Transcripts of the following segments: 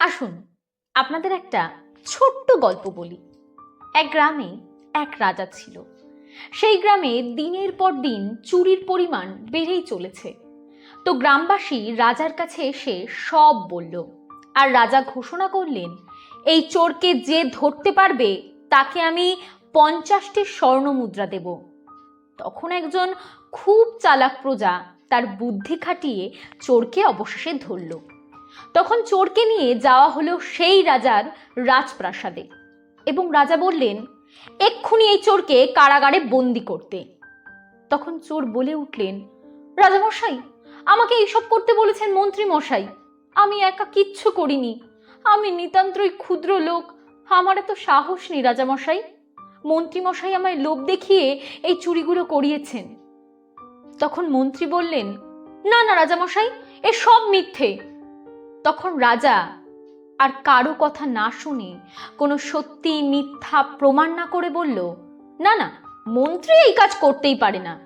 আসুন, আপনাদের একটা ছোট্ট গল্প বলি। এক গ্রামে এক রাজা ছিল। সেই গ্রামে দিনের পর দিন চুরির পরিমাণ বেড়েই চলেছে। তো গ্রামবাসী রাজার কাছে এসে সব বলল আর রাজা ঘোষণা করলেন, এই চোরকে যে ধরতে পারবে, তাকে আমি পঞ্চাশটি স্বর্ণ মুদ্রা দেব। তখন একজন খুব চালাক প্রজা তার বুদ্ধি খাটিয়ে চোরকে অবশেষে ধরল। তখন চোরকে নিয়ে যাওয়া হলো সেই রাজার রাজপ্রাসাদে। এবং রাজা বললেন, এক্ষুনি এই চোরকে কারাগারে বন্দি করতে। তখন চোর বলে উঠলেন, রাজামশাই, আমাকে এইসব করতে বলেছেন মন্ত্রী মশাই আমি একা কিচ্ছু করিনি। আমি নিতান্তই ক্ষুদ্র লোক। আমার এত সাহস নেই রাজামশাই। মন্ত্রী মশাই আমায় লোভ দেখিয়ে এই চুরিগুলো করিয়েছেন। তখন মন্ত্রী বললেন, না না রাজামশাই, এ সব মিথ্যে। তখন রাজা আর কারও কথা না শুনে কোনো সত্যি মিথ্যা প্রমাণ না করে বলল, না না, মন্ত্রী এই কাজ করতেই পারে না।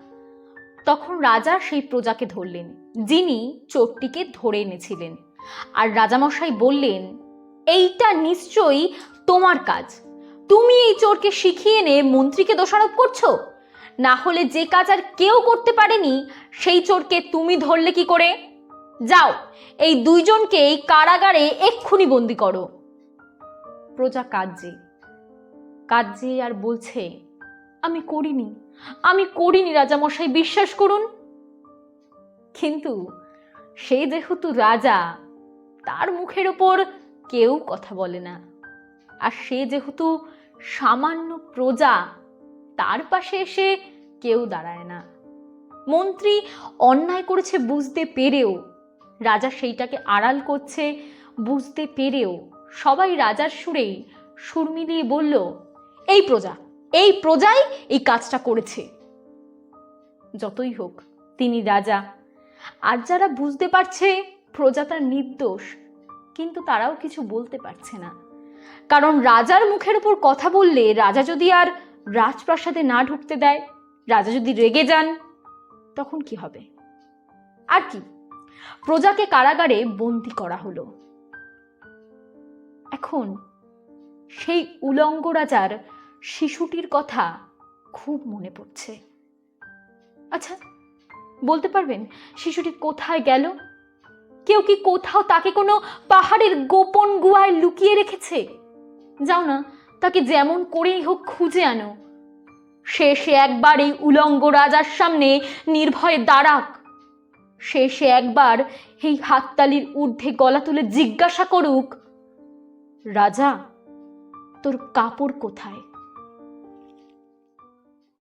তখন রাজা সেই প্রজাকে ধরলেন, যিনি চোরটিকে ধরে এনেছিলেন। আর রাজামশাই বললেন, এইটা নিশ্চয়ই তোমার কাজ। তুমি এই চোরকে শিখিয়ে এনে মন্ত্রীকে দোষারোপ করছ? না হলে যে কাজ আর কেউ করতে পারেনি, সেই চোরকে তুমি ধরলে কি করে? যাও, এই দুইজনকে এই কারাগারে এক্ষুনি বন্দি করো। প্রজা কাজে কাজে আর বলছে, আমি করিনি আমি করিনি, রাজামশাই, বিশ্বাস করুন। কিন্তু সে যেহেতু রাজা, তার মুখের ওপর কেউ কথা বলে না। আর সে যেহেতু সামান্য প্রজা, তার পাশে এসে কেউ দাঁড়ায় না। মন্ত্রী অন্যায় করেছে বুঝতে পেরেও রাজা সেইটাকে আড়াল করছে, বুঝতে পেরেও সবাই রাজার সুরেই সুর মিলিয়ে বলল, এই প্রজা, এই প্রজাই এই কাজটা করেছে। যতই হোক, তিনি রাজা। আর যারা বুঝতে পারছে, প্রজা তার নির্দোষ, কিন্তু তারাও কিছু বলতে পারছে না। কারণ রাজার মুখের উপর কথা বললে রাজা যদি আর রাজপ্রাসাদে না ঢুকতে দেয়, রাজা যদি রেগে যান, তখন কি হবে? আর কি? প্রজাকে কারাগারে বন্দি করা হলো। এখন সেই উলঙ্গ রাজার শিশুটির কথা খুব মনে পড়ছে। আচ্ছা বলতে পারবেন শিশুটি কোথায় গেল? কেউ কি কোথাও তাকে কোনো পাহাড়ের গোপন গুহায় লুকিয়ে রেখেছে? যাও না, তাকে যেমন করেই হোক খুঁজে আনো। সে সে একবার এই উলঙ্গ রাজার সামনে নির্ভয়ে দাঁড়াক। সে সে একবার এই হাততালির ঊর্ধ্বে গলা তুলে জিজ্ঞাসা করুক রাজা তোর কাপড় কোথায়?